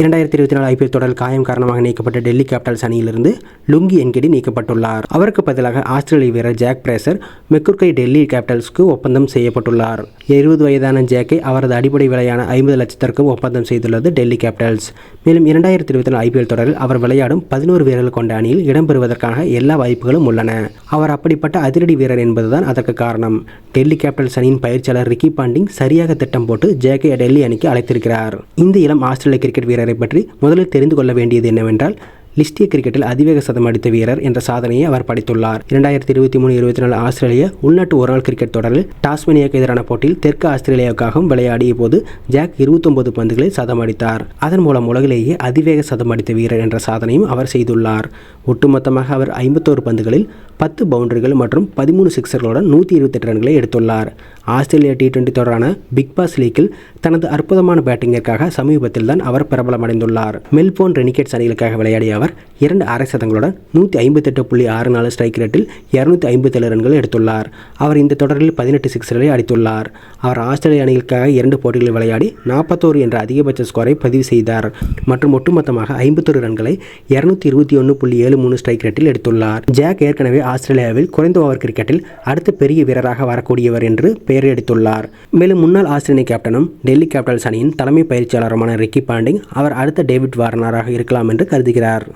இரண்டாயிரத்தி இருபத்தி நாலு ஐபிஎல் தொடர் காயம் காரணமாக நீக்கப்பட்ட டெல்லி கேபிட்டல்ஸ் அணியிலிருந்து லுங்கி என்கெடி நீக்கப்பட்டுள்ளார். அவருக்கு பதிலாக ஆஸ்திரேலிய வீரர் ஜாக் பிரேசர் மெக்குர்கை டெல்லி கேபிட்டல்ஸ்க்கு ஒப்பந்தம் செய்யப்பட்டுள்ளார். இருபது வயதான ஜாக்கை அவரது அடிப்படை விலையான ஐம்பது லட்சத்திற்கும் ஒப்பந்தம் செய்துள்ளது டெல்லி கேபிட்டல்ஸ். மேலும் இரண்டாயிரத்தி இருபத்தி நாலு ஐபிஎல் தொடரில் அவர் விளையாடும் பதினோரு வீரர்கள் கொண்ட அணியில் இடம்பெறுவதற்கான எல்லா வாய்ப்புகளும் உள்ளன. அவர் அப்படிப்பட்ட அதிரடி வீரர் என்பதுதான் அதற்கு காரணம். டெல்லி கேபிட்டல்ஸ் அணியின் பயிற்சியாளர் ரிக்கி பாண்டிங் சரியாக திட்டம் போட்டு ஜேகே டெல்லி அணிக்கு அழைத்திருக்கிறார். இந்த இளம் ஆஸ்திரேலிய கிரிக்கெட் வீரர் பற்றி முதலில் தெரிந்து கொள்ள வேண்டியது என்னவென்றால் லிஸ்டிய கிரிக்கெட்டில் அதிவேக சதம் அடித்த வீரர் என்ற சாதனையை அவர் படைத்துள்ளார். இரண்டாயிரத்தி இருபத்தி மூணு இருபத்தி நாலு ஆஸ்திரேலிய உள்நாட்டு ஒருநாள் கிரிக்கெட் தொடரில் டாஸ்மேனியாவுக்கு எதிரான போட்டியில் தெற்கு ஆஸ்திரேலியாவுக்காகவும் விளையாடிய போது ஜாக் இருபத்தொன்பது பந்துகளில் சதம் அடித்தார். அதன் மூலம் உலகிலேயே அதிவேக சதம் அடித்த வீரர் என்ற சாதனையும் அவர் செய்துள்ளார். ஒட்டுமொத்தமாக அவர் ஐம்பத்தோரு பந்துகளில் பத்து பவுண்டரிகள் மற்றும் பதிமூணு சிக்ஸர்களுடன் நூற்றி இருபத்தெட்டு ரன்களை எடுத்துள்ளார். ஆஸ்திரேலியா டி டுவெண்டி தொடரான பிக் பாஸ் லீக்கில் தனது அற்புதமான பேட்டிங்கிற்காக சமீபத்தில் தான் அவர் பிரபலமடைந்துள்ளார். மெல்போர்ன் ரெனிகேட்ஸ் அணிகளுக்காக விளையாடிய அவர் இரண்டு அரை சதங்களுடன் நூற்றி ஐம்பத்தெட்டு புள்ளி ஆறு நாலு ஸ்ட்ரைக் ரேட்டில் இரநூத்தி ஐம்பத்தேழு ரன்கள் எடுத்துள்ளார். அவர் இந்த தொடரில் பதினெட்டு சிக்ஸர்களை அடித்துள்ளார். அவர் ஆஸ்திரேலிய அணிகளுக்காக இரண்டு போட்டிகளில் விளையாடி நாற்பத்தோரு என்ற அதிகபட்ச ஸ்கோரை பதிவு செய்தார் மற்றும் ஒட்டுமொத்தமாக ஐம்பத்தொரு ரன்களை இருநூத்தி இருபத்தி ஒன்று புள்ளி ஏழு மூணு ஸ்ட்ரைக் ரேட்டில் எடுத்துள்ளார். ஜாக் ஏற்கனவே ஆஸ்திரேலியாவில் குறைந்த ஓவர் கிரிக்கெட்டில் அடுத்த பெரிய வீரராக வரக்கூடியவர் என்று பெயர் எடுத்துள்ளார் மேலும் முன்னாள் ஆஸ்திரேலிய கேப்டனும் டெல்லி கேபிட்டல்ஸ் அணியின் தலைமை பயிற்சியாளருமான ரிக்கி பாண்டிங் அவர் அடுத்த டேவிட் வார்னராக இருக்கலாம் என்று கருதுகிறார்.